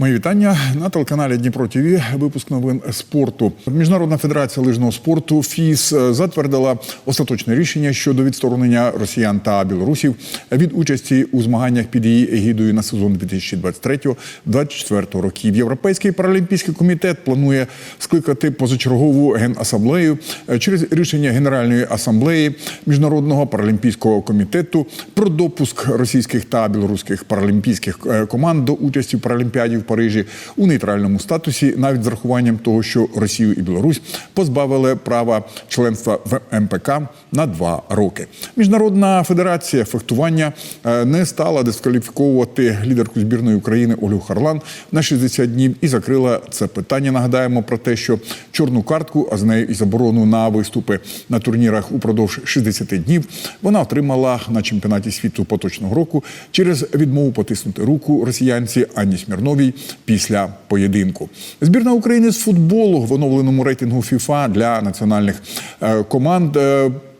Мої вітання на телеканалі Дніпро ТВ. Випуск новин спорту. Міжнародна федерація лижного спорту ФІС е, затвердила остаточне рішення щодо відсторонення росіян та білорусів від участі у змаганнях під її егідою на сезон 2023-2024 років. Європейський паралімпійський комітет планує скликати позачергову генасамблею Е, через рішення Генеральної асамблеї міжнародного паралімпійського комітету про допуск російських та білоруських паралімпійських е, команд до участі в паралімпіаді Парижі у нейтральному статусі, навіть з рахуванням того, що Росію і Білорусь позбавили права членства в МПК на два роки. Міжнародна федерація фехтування е, не стала дискваліфіковувати лідерку збірної України Ольгу Харлан на 60 днів і закрила це питання. Нагадаємо про те, що чорну картку, а з нею і заборону на виступи на турнірах упродовж 60 днів, вона отримала на чемпіонаті світу поточного року через відмову потиснути руку росіянці Анні Смірновій після поєдинку. Збірна України з футболу в оновленому рейтингу ФІФА для національних е, команд.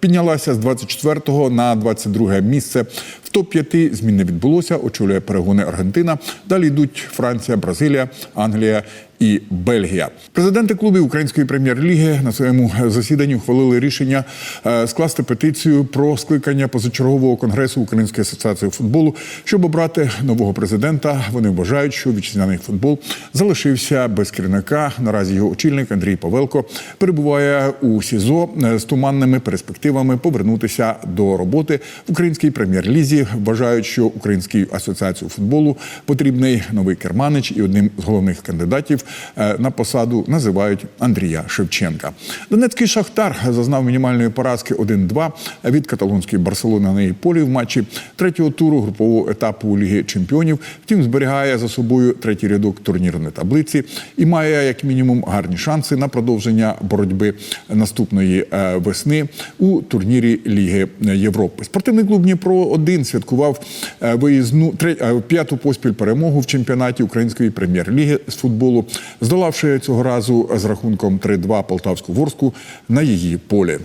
Піднялася з 24 на 22 місце. В топ-5 змін не відбулося. Очолює перегони Аргентина. Далі йдуть Франція, Бразилія, Англія і Бельгія. Президенти клубів Української прем'єр-ліги на своєму засіданні ухвалили рішення е, скласти петицію про скликання позачергового конгресу Української асоціації футболу, щоб обрати нового президента. Вони вважають, що вітчизняний футбол залишився без керівника. Наразі його очільник Андрій Павелко перебуває у СІЗО е, з туманними перспективами повернутися до роботи в українській прем'єр-лізі. Вважають, що Українській асоціації футболу потрібний новий керманич, і одним з головних кандидатів е, на посаду називають Андрія Шевченка. Донецький шахтар зазнав мінімальної поразки 1-2 від каталонської Барселони на її полі в матчі третього туру групового етапу Ліги Чемпіонів. Втім, зберігає за собою третій рядок турнірної таблиці і має як мінімум гарні шанси на продовження боротьби наступної е, весни у турнірі Ліги Європи. Спортивний клуб Дніпро 1 святкував е, виїзну е, п'яту поспіль перемогу в чемпіонаті Української прем'єр-ліги з футболу, здолавши цього разу з рахунком 3-2 Полтавську Ворску на її полі.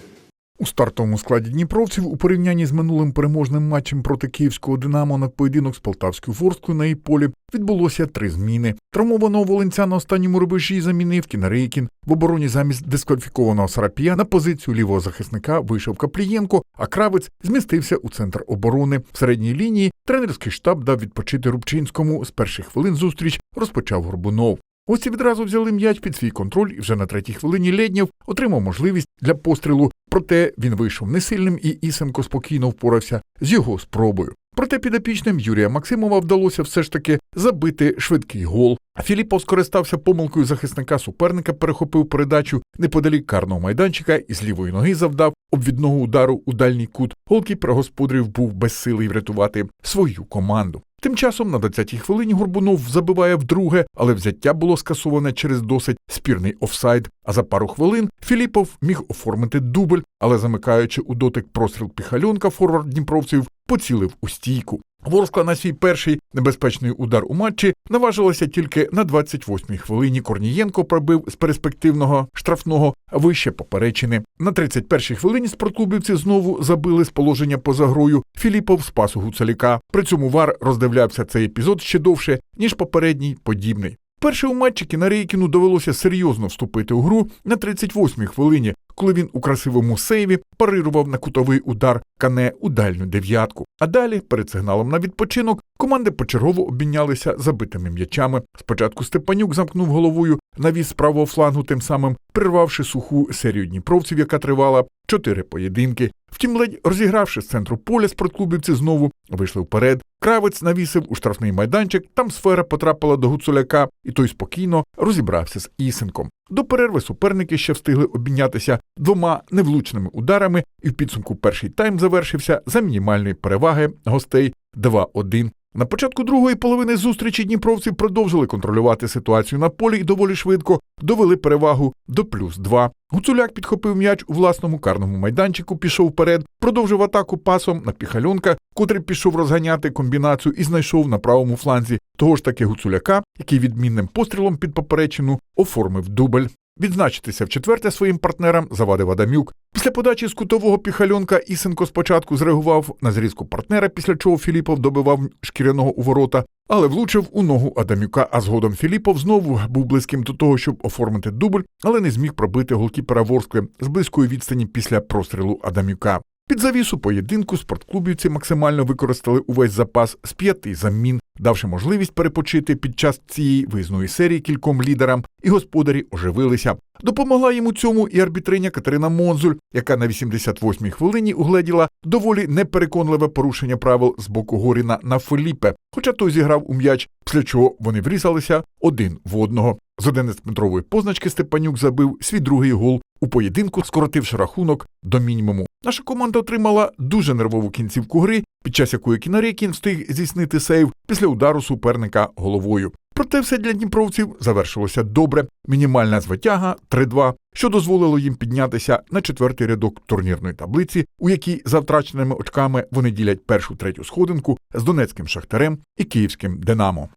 У стартовому складі дніпровців у порівнянні з минулим переможним матчем проти київського Динамо на поєдинок з Полтавською Ворсклою на її полі відбулося три зміни. Травмованого волинця на останньому рубежі замінив Кінарейкін. В обороні замість дискваліфікованого Сарапія на позицію лівого захисника вийшов Каплієнко, а Кравець змістився у центр оборони. В середній лінії тренерський штаб дав відпочити Рубчинському. З перших хвилин зустріч розпочав Горбунов. Гості відразу взяли м'яч під свій контроль, і вже на третій хвилині Леднєв отримав можливість для пострілу. Проте він вийшов несильним, і Ісенко спокійно впорався з його спробою. Проте підопічним Юрія Максимова вдалося все ж таки забити швидкий гол. А Філіпов скористався помилкою захисника суперника, перехопив передачу неподалік карного майданчика і з лівої ноги завдав обвідного удару у дальній кут. Голкіпер господарів був безсилий врятувати свою команду. Тим часом на 20-й хвилині Горбунов забиває вдруге, але взяття було скасоване через досить спірний офсайд. А за пару хвилин Філіпов міг оформити дубль, але замикаючи у дотик простріл піхальонка форвард дніпровців, поцілив у стійку. Ворскла на свій перший небезпечний удар у матчі наважилася тільки на 28-й хвилині. Корнієнко пробив з перспективного штрафного вище поперечини. На 31-й хвилині спортклубівці знову забили з положення поза грою. Філіпов спас у Гуцаліка. При цьому вар роздивлявся цей епізод ще довше, ніж попередній подібний. Перше у матчі Кінарейкіну довелося серйозно вступити у гру на 38-й хвилині, коли він у красивому сейві парирував на кутовий удар кане у дальню дев'ятку. А далі, перед сигналом на відпочинок, команди почергово обмінялися забитими м'ячами. Спочатку Степанюк замкнув головою навіс з правого флангу, тим самим прервавши суху серію дніпровців, яка тривала чотири поєдинки. Втім, ледь розігравши з центру поля, спортклубівці знову вийшли вперед. Кравець навісив у штрафний майданчик, там сфера потрапила до Гуцуляка, і той спокійно розібрався з Ісенком. До перерви суперники ще встигли обмінятися двома невлучними ударами, і в підсумку перший тайм завершився за мінімальної переваги гостей 2-1. На початку другої половини зустрічі дніпровці продовжили контролювати ситуацію на полі і доволі швидко довели перевагу до плюс 2. Гуцуляк підхопив м'яч у власному карному майданчику, пішов вперед, продовжив атаку пасом на піхальонка, котрий пішов розганяти комбінацію і знайшов на правому фланзі того ж таки Гуцуляка, який відмінним пострілом під поперечину оформив дубль. Відзначитися в четверте своїм партнерам завадив Адамюк. Після подачі з кутового піхальонка Ісенко спочатку зреагував на зрізку партнера, після чого Філіпов добивав шкіряного у ворота, але влучив у ногу Адамюка. А згодом Філіпов знову був близьким до того, щоб оформити дубль, але не зміг пробити голкіпера Ворскли з близької відстані після прострілу Адамюка. Під завісу поєдинку спортклубівці максимально використали увесь запас з п'яти замін, давши можливість перепочити під час цієї виїзної серії кільком лідерам, і господарі оживилися. Допомогла йому цьому і арбітриня Катерина Монзуль, яка на 88-й хвилині угледіла доволі непереконливе порушення правил з боку Горіна на Феліпе, хоча той зіграв у м'яч, після чого вони врізалися один в одного. З 11-метрової позначки Степанюк забив свій другий гол у поєдинку, скоротивши рахунок до мінімуму. Наша команда отримала дуже нервову кінцівку гри, під час якої Кінарекін встиг здійснити сейв після удару суперника головою. Проте все для дніпровців завершилося добре. Мінімальна звитяга 3-2, що дозволило їм піднятися на четвертий рядок турнірної таблиці, у якій за втраченими очками вони ділять першу третю сходинку з донецьким шахтарем і київським Динамо.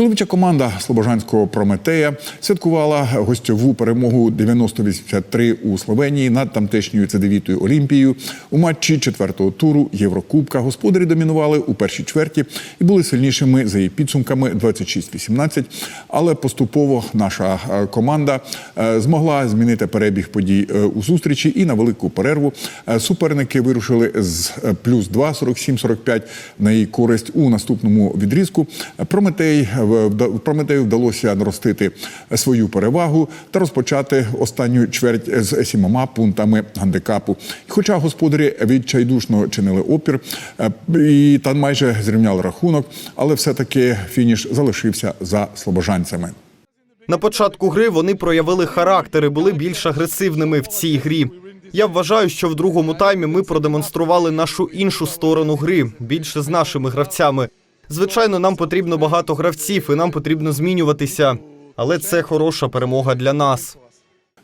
Чоловіча команда Слобожанського Прометея святкувала гостьову перемогу 90-83 у Словенії над тамтешньою Цедевітою Олімпією у матчі четвертого туру Єврокубка. Господарі домінували у першій чверті і були сильнішими за її підсумками 26-18. Але поступово наша е, команда е, змогла змінити перебіг подій е, у зустрічі. І на велику перерву суперники вирушили з плюс 2, 47-45 на її користь у наступному відрізку. Прометей Прометею вдалося наростити свою перевагу та розпочати останню чверть з сімома пунктами гандикапу. Хоча господарі відчайдушно чинили опір е, і та майже зрівняли рахунок, але все-таки фініш залишився за слобожанцями. На початку гри вони проявили характер і були більш агресивними в цій грі. Я вважаю, що в другому таймі ми продемонстрували нашу іншу сторону гри більше з нашими гравцями. Звичайно, нам потрібно багато гравців, і нам потрібно змінюватися. Але це хороша перемога для нас.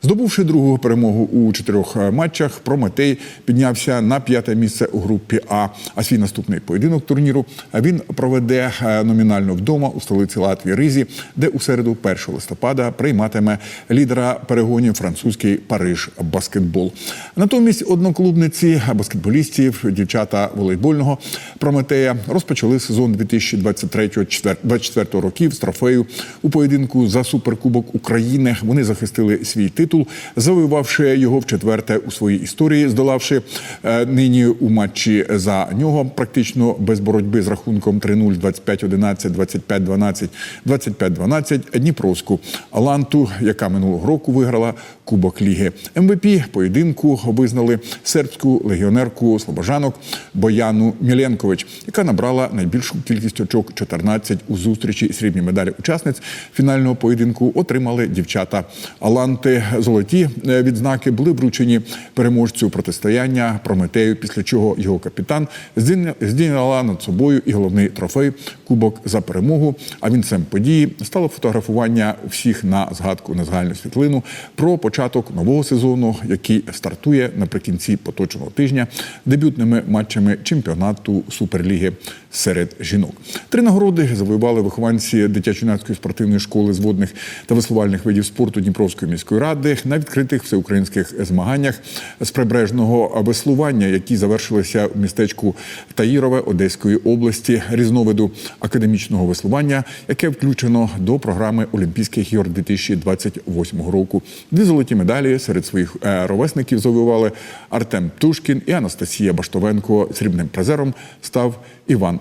Здобувши другу перемогу у чотирьох е, матчах, Прометей піднявся на п'яте місце у групі А. А свій наступний поєдинок турніру він проведе е, номінально вдома у столиці Латвії Ризі, де у середу 1 листопада прийматиме лідера перегонів французький Париж баскетбол. Натомість одноклубниці баскетболістів, дівчата волейбольного Прометея розпочали сезон 2023-2024 років з трофею у поєдинку за суперкубок України. Вони захистили свій титул, завоювавши його в четверте у своїй історії, здолавши е, нині у матчі за нього практично без боротьби з рахунком 3-0, 25-11, 25-12, 25-12 Дніпровську Аланту, яка минулого року виграла Кубок Ліги. МВП поєдинку визнали сербську легіонерку Слобожанок Бояну Міленкович, яка набрала найбільшу кількість очок 14 у зустрічі. Срібні медалі учасниць фінального поєдинку отримали дівчата Аланти. Золоті е, відзнаки були вручені переможцю протистояння Прометею, після чого його капітан здійня- здійняла над собою і головний трофей Кубок за перемогу. А вінцем події стало фотографування всіх на згадку на загальну світлину про початок нового сезону, який стартує наприкінці поточного тижня дебютними матчами чемпіонату Суперліги серед жінок. Три нагороди завоювали вихованці дитячо-юнацької спортивної школи з водних та веслувальних видів спорту Дніпровської міської ради на відкритих всеукраїнських змаганнях з прибережного веслування, які завершилися в містечку Таїрове Одеської області, різновиду академічного веслування, яке включено до програми Олімпійських ігор 2028 року. Дві золоті медалі серед своїх е, ровесників завоювали Артем Тушкін і Анастасія Баштовенко. Срібним призером став Іван